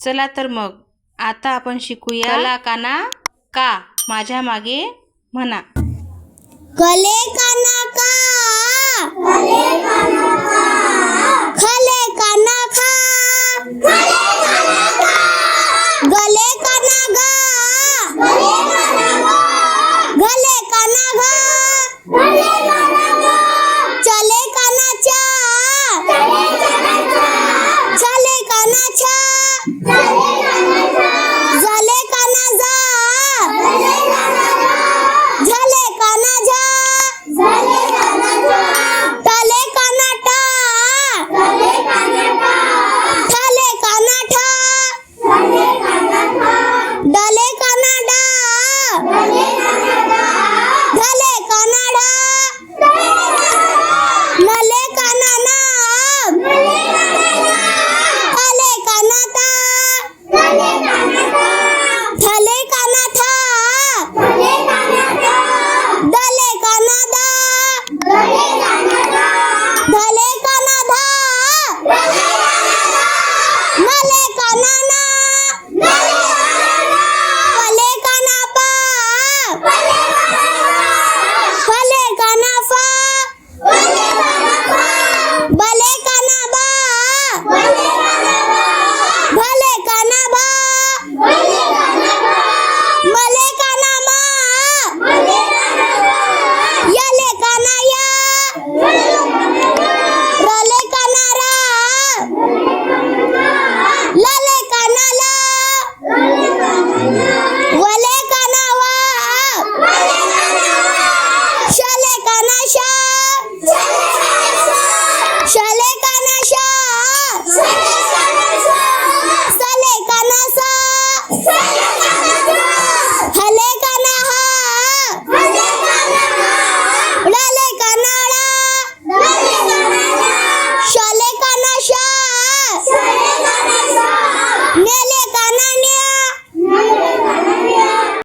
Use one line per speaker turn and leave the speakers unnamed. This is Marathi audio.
चला तर मग आता आपण शिकूया कला काना का? माझ्या मागे म्हणा.
कले काना का?